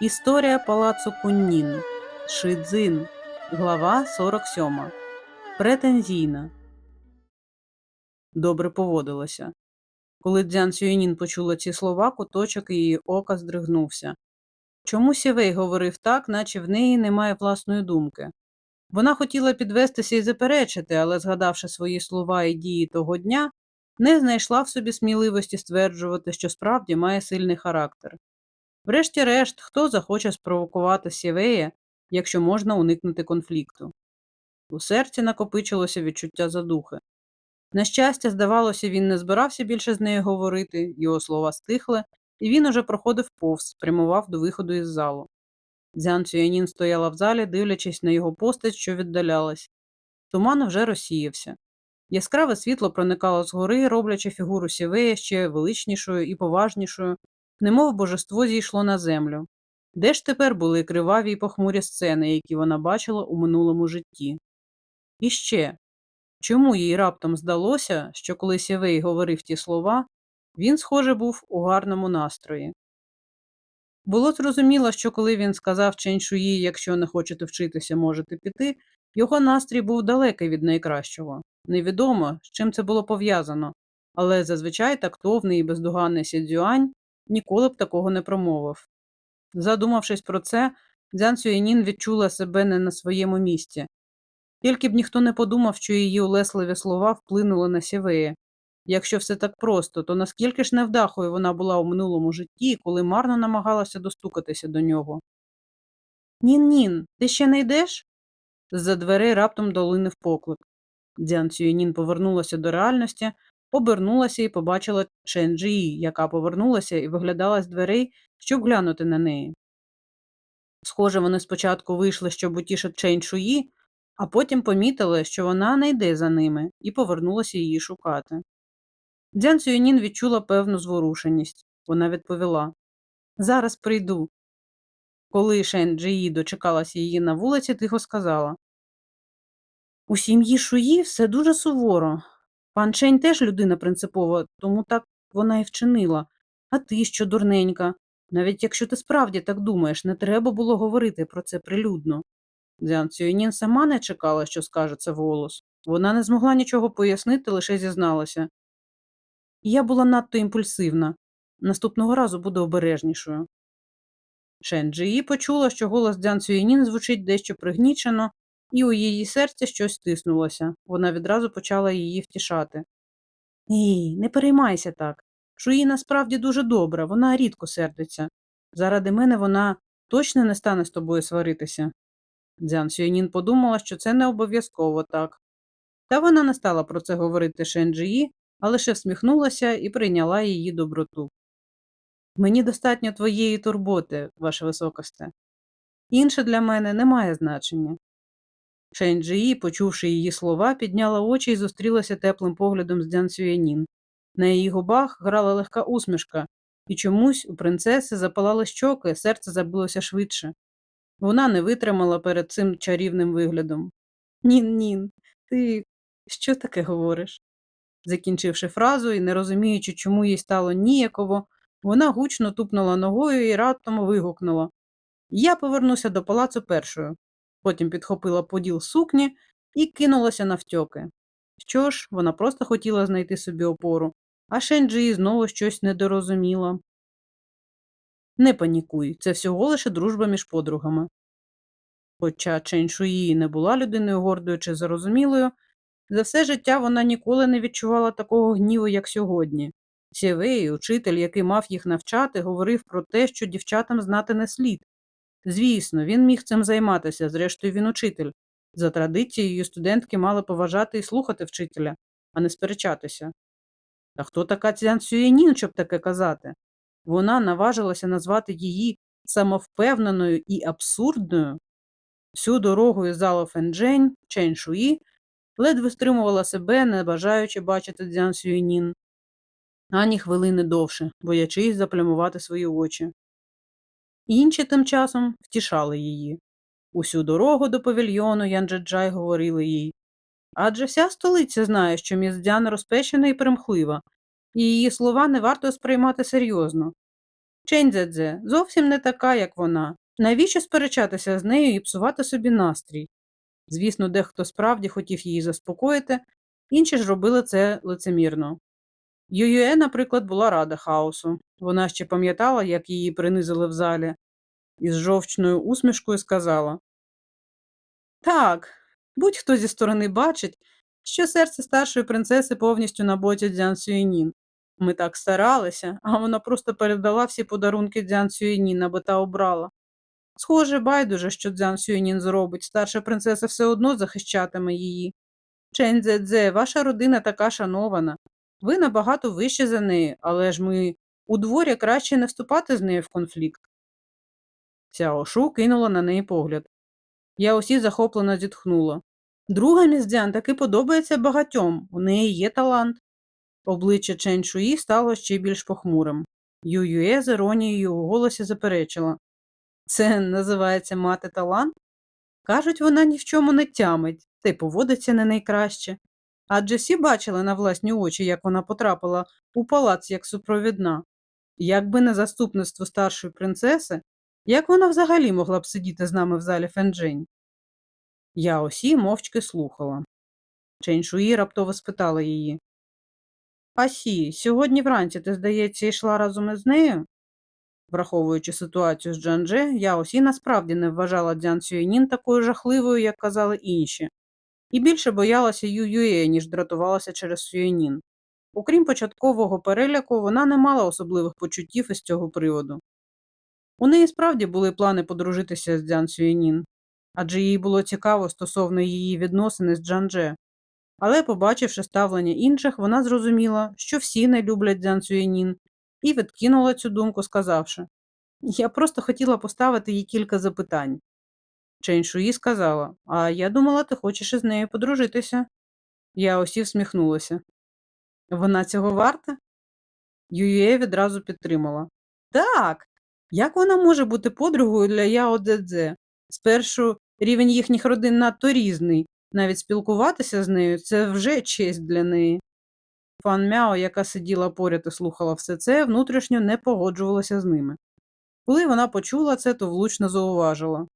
Історія палацу Куннін. Шидзин. Глава 47. Претензійна. Добре поводилася. Коли Дзян Сюєнін почула ці слова, куточок її ока здригнувся. Чому Сєвей говорив так, наче в неї немає власної думки? Вона хотіла підвестися і заперечити, але, згадавши свої слова і дії того дня, не знайшла в собі сміливості стверджувати, що справді має сильний характер. Врешті-решт, хто захоче спровокувати Сєвея, якщо можна уникнути конфлікту? У серці накопичилося відчуття задухи. На щастя, здавалося, він не збирався більше з нею говорити, його слова стихли, і він уже проходив повз, спрямував до виходу із залу. Дзян Цюянін стояла в залі, дивлячись на його постать, що віддалялась. Туман вже розсіявся. Яскраве світло проникало згори, роблячи фігуру Сєвея ще величнішою і поважнішою, немов божество зійшло на землю. Де ж тепер були криваві й похмурі сцени, які вона бачила у минулому житті? І ще, чому їй раптом здалося, що коли Сєвей говорив ті слова, він, схоже, був у гарному настрої? Було зрозуміло, що коли він сказав Ченшуї, якщо не хочете вчитися, можете піти, його настрій був далекий від найкращого. Невідомо, з чим це було пов'язано, але зазвичай тактовний і бездоганний Сідзюань ніколи б такого не промовив. Задумавшись про це, Дзян Сюєнін відчула себе не на своєму місці. Тільки б ніхто не подумав, що її улесливі слова вплинули на Сєвея. Якщо все так просто, то наскільки ж невдахою вона була у минулому житті, коли марно намагалася достукатися до нього. Нін-нін, ти ще не йдеш? З-за дверей раптом долинив поклик. Дзян Цюєнін повернулася до реальності, обернулася і побачила Чен Джиї, яка повернулася і виглядала з дверей, щоб глянути на неї. Схоже, вони спочатку вийшли, щоб утішити Чен Шуї, а потім помітили, що вона не йде за ними, і повернулася її шукати. Дзян Цюєнін відчула певну зворушеність. Вона відповіла Зараз прийду. Коли Шен Джиї дочекалася її на вулиці, тихо сказала У сім'ї Шуї все дуже суворо. Пан Чень теж людина принципова, тому так вона і вчинила. А ти що, дурненька? Навіть якщо ти справді так думаєш, не треба було говорити про це прилюдно. Дзян Цюєнін сама не чекала, що скаже це вголос. Вона не змогла нічого пояснити, лише зізналася. Я була надто імпульсивна. Наступного разу буду обережнішою. Шен Джиї почула, що голос Дзян Цюєнін звучить дещо пригнічено, і у її серці щось стиснулося. Вона відразу почала її втішати. Ні, не переймайся так. Шуї насправді дуже добра, вона рідко сердиться. Заради мене вона точно не стане з тобою сваритися. Дзян Сюєнін подумала, що це не обов'язково так. Та вона не стала про це говорити Шенджиї, а лише всміхнулася і прийняла її доброту. Мені достатньо твоєї турботи, ваше високосте. Інше для мене не має значення. Шенджиї, почувши її слова, підняла очі і зустрілася теплим поглядом з Дзян Сюєнін. На її губах грала легка усмішка, і чомусь у принцеси запалали щоки, серце забилося швидше. Вона не витримала перед цим чарівним виглядом. Нін, нін, ти що таке говориш? Закінчивши фразу і не розуміючи, чому їй стало ніяково, вона гучно тупнула ногою і раптом вигукнула Я повернуся до палацу першою. Потім підхопила поділ сукні і кинулася навтьоки. Що ж, вона просто хотіла знайти собі опору, а Шенджі знову щось недорозуміла. Не панікуй, це всього лише дружба між подругами. Хоча Чен Шуї не була людиною гордою чи зарозумілою, за все життя вона ніколи не відчувала такого гніву, як сьогодні. Сєвей, учитель, який мав їх навчати, говорив про те, що дівчатам знати не слід. Звісно, він міг цим займатися, зрештою, він учитель. За традицією, студентки мали поважати і слухати вчителя, а не сперечатися. Та хто така Цян Сюєнін, щоб таке казати? Вона наважилася назвати її самовпевненою і абсурдною. Всю дорогу із залу Фенджень, Чен Шуї, ледве стримувала себе, не бажаючи бачити Дзян Сюєнін. Ані хвилини довше, боячись заплямувати свої очі. Інші тим часом втішали її. Усю дорогу до павільйону Янджаджай говорили їй. Адже вся столиця знає, що міс Дзян розпечена і примхлива, і її слова не варто сприймати серйозно. Ченьцзядзе зовсім не така, як вона. Навіщо сперечатися з нею і псувати собі настрій? Звісно, дехто справді хотів її заспокоїти, інші ж робили це лицемірно. Ююе, наприклад, була рада хаосу. Вона ще пам'ятала, як її принизили в залі, і з жовчною усмішкою сказала: Так, будь-хто зі сторони бачить, що серце старшої принцеси повністю на боці Дзян Сюєнін. Ми так старалися, а вона просто передала всі подарунки Дзян Сюєнін, аби та обрала. Схоже, байдуже, що Дзян Сюєнін зробить, старша принцеса все одно захищатиме її. Чен Дзе, ваша родина така шанована. Ви набагато вище за неї, але ж ми у дворі краще не вступати з нею в конфлікт. Сяо Шу кинула на неї погляд. Я усі захоплено зітхнула. Друга міздян таки подобається багатьом, у неї є талант. Обличчя Чен Шуї стало ще більш похмурим. Юює з іронією у голосі заперечила. Це називається мати талант? Кажуть, вона ні в чому не тямить, та й поводиться не найкраще. Адже всі бачили на власні очі, як вона потрапила у палац як супровідна. Якби не заступництво старшої принцеси, як вона взагалі могла б сидіти з нами в залі Фенджень? Я осі мовчки слухала. Чень Шуї раптово спитала її. Асі, сьогодні вранці ти, здається, йшла разом із нею? Враховуючи ситуацію з Джандже, я осі насправді не вважала Дзян Сюєнін такою жахливою, як казали інші, і більше боялася Ю Ює, ніж дратувалася через Сюєнін. Окрім початкового переляку, вона не мала особливих почуттів із цього приводу. У неї справді були плани подружитися з Дзян Сюєнін, адже їй було цікаво стосовно її відносини з Джандже. Але, побачивши ставлення інших, вона зрозуміла, що всі не люблять Дзян Сюєнін, і відкинула цю думку, сказавши Я просто хотіла поставити їй кілька запитань. Чень Шуї сказала А я думала, ти хочеш із нею подружитися. Я осі всміхнулася. Вона цього варта? Юює відразу підтримала. Так. Як вона може бути подругою для Яо Дзедзе? Спершу рівень їхніх родин надто різний. Навіть спілкуватися з нею це вже честь для неї. Фан Мяо, яка сиділа поряд і слухала все це, внутрішньо не погоджувалася з ними. Коли вона почула це, то влучно зауважила.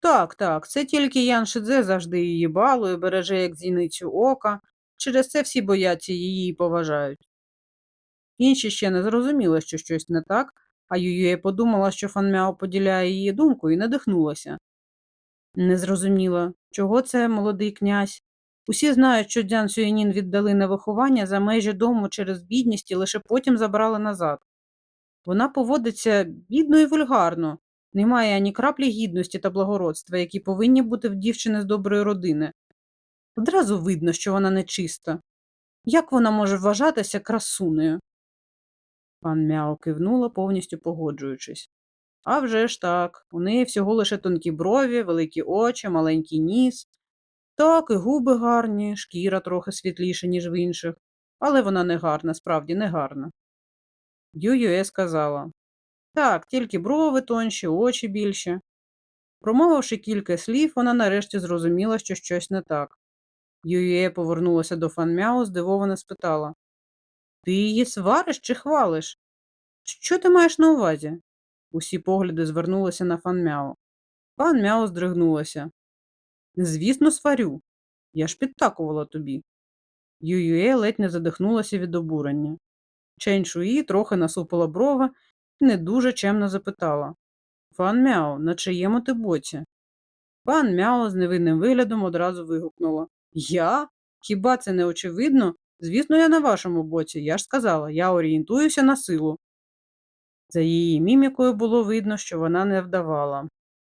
Так, так, це тільки Ян Шидзе завжди її балує, береже як зіницю ока, через це всі бояться її і поважають. Інші ще не зрозуміли, що щось не так, а Юює подумала, що Фан Мяо поділяє її думку і надихнулася. Не зрозуміла, чого це молодий князь. Усі знають, що Дзян Сюєнін віддали на виховання за межі дому через бідність і лише потім забрали назад. Вона поводиться бідно і вульгарно, не має ані краплі гідності та благородства, які повинні бути в дівчини з доброї родини. Одразу видно, що вона нечиста. Як вона може вважатися красунею? Пан Мяо кивнула, повністю погоджуючись. А вже ж так, у неї всього лише тонкі брові, великі очі, маленький ніс. Так, і губи гарні, шкіра трохи світліша, ніж в інших, але вона не гарна, справді не гарна. Ююе сказала так, тільки брови тонші, очі більші. Промовивши кілька слів, вона нарешті зрозуміла, що щось не так. Ююе повернулася до Фанмяо, здивовано спитала Ти її свариш чи хвалиш? Що ти маєш на увазі? Усі погляди звернулися на Фанмяо. Пан Мяо здригнулася. Звісно, сварю. Я ж підтакувала тобі. Ююе ледь не задихнулася від обурення. Чень Шуї трохи насупила брови і не дуже чемно запитала Пан Мяо, на чиєму ти боці? Пан Мяо з невинним виглядом одразу вигукнула Я? Хіба це не очевидно? Звісно, я на вашому боці. Я ж сказала, я орієнтуюся на силу. За її мімікою було видно, що вона не вдавала.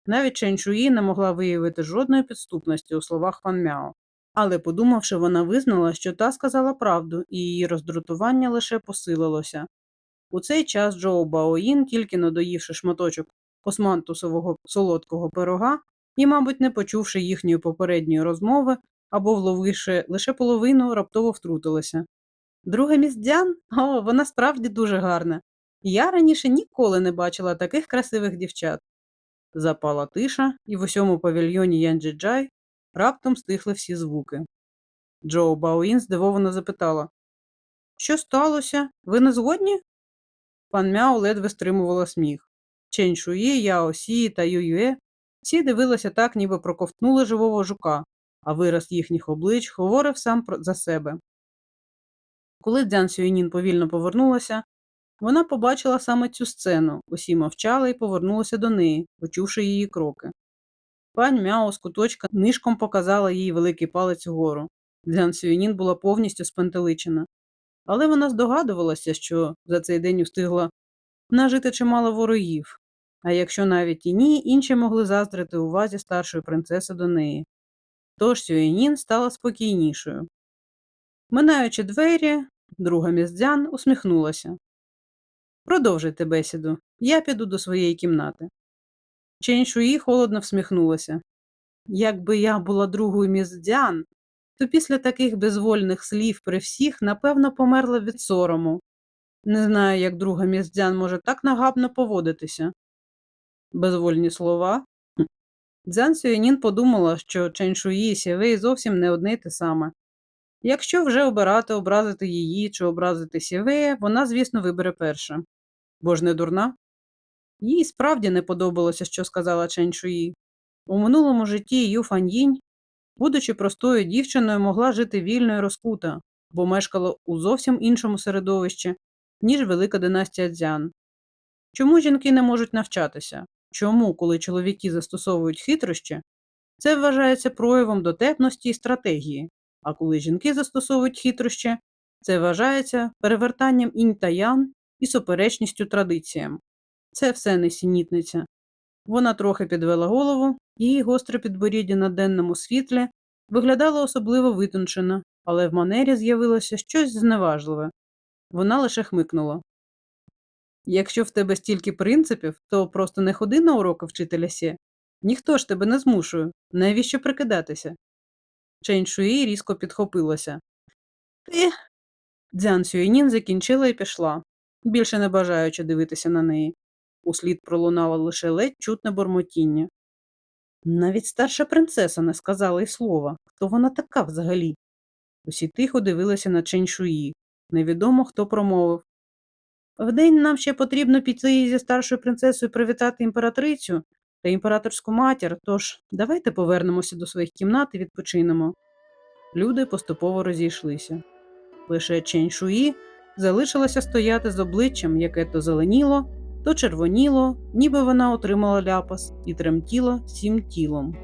Навіть Чен Шуї не могла виявити жодної підступності у словах Фан Мяо. Але, подумавши, вона визнала, що та сказала правду, і її роздратування лише посилилося. У цей час Джоу Баоїн, тільки надоївши шматочок османтусового солодкого пирога і, мабуть, не почувши їхньої попередньої розмови або вловивши лише половину, раптово втрутилася. Друга міс Дзян? О, вона справді дуже гарна. Я раніше ніколи не бачила таких красивих дівчат. Запала тиша, і в усьому павільйоні Янджиджай раптом стихли всі звуки. Джоу Баоїн здивовано запитала Що сталося? Ви не згодні? Пан Мяо ледве стримувала сміх. Чень Шуї, Яо Сі та Ююе всі дивилися так, ніби проковтнули живого жука, а вираз їхніх облич говорив сам за себе. Коли Дзян Сюєнін повільно повернулася, вона побачила саме цю сцену. Усі мовчали і повернулися до неї, почувши її кроки. Пань Мяо з куточка нишком показала їй великий палець угору. Дзян Сюєнін була повністю спантеличена. Але вона здогадувалася, що за цей день устигла нажити чимало ворогів. А якщо навіть і ні, інші могли заздрити увазі старшої принцеси до неї. Тож Сюєнін стала спокійнішою. Минаючи двері, друга міздзян усміхнулася. Продовжуйте бесіду. Я піду до своєї кімнати. Чень Шуї холодно всміхнулася. Якби я була другою міздзян, то після таких безвольних слів при всіх, напевно, померла від сорому. Не знаю, як друга міздзян може так нагабно поводитися. Безвольні слова. Дзян Сюєнін подумала, що Чень Шуї і Сєвей зовсім не одне й те саме. Якщо вже обирати образити її чи образити Сєвея, вона, звісно, вибере перше. Бо ж не дурна. Їй справді не подобалося, що сказала Чень Шуї. У минулому житті Ю Фаньїнь, будучи простою дівчиною, могла жити вільно і розкута, бо мешкала у зовсім іншому середовищі, ніж велика династія Дзян. Чому жінки не можуть навчатися? Чому, коли чоловіки застосовують хитрощі, це вважається проявом дотепності і стратегії, а коли жінки застосовують хитрощі, це вважається перевертанням інь та ян і суперечністю традиціям. Це все несенітниця. Вона трохи підвела голову, її гостре підборіддя на денному світлі виглядало особливо витончено, але в манері з'явилося щось зневажливе. Вона лише хмикнула. Якщо в тебе стільки принципів, то просто не ходи на уроки вчителя Сє. Ніхто ж тебе не змушує. Навіщо прикидатися? Чень Шуї різко підхопилася. Ти. Дзян Сюєнін закінчила і пішла, більше не бажаючи дивитися на неї. Услід пролунало лише ледь чутне бормотіння. Навіть старша принцеса не сказала й слова, хто вона така взагалі. Усі тихо дивилися на Чень Шуї. Невідомо, хто промовив. Вдень нам ще потрібно піти зі старшою принцесою привітати імператрицю та імператорську матір, тож давайте повернемося до своїх кімнат і відпочинемо. Люди поступово розійшлися. Лише Чень Шуї залишилася стояти з обличчям, яке то зеленіло, то червоніло, ніби вона отримала ляпас і тремтіла всім тілом.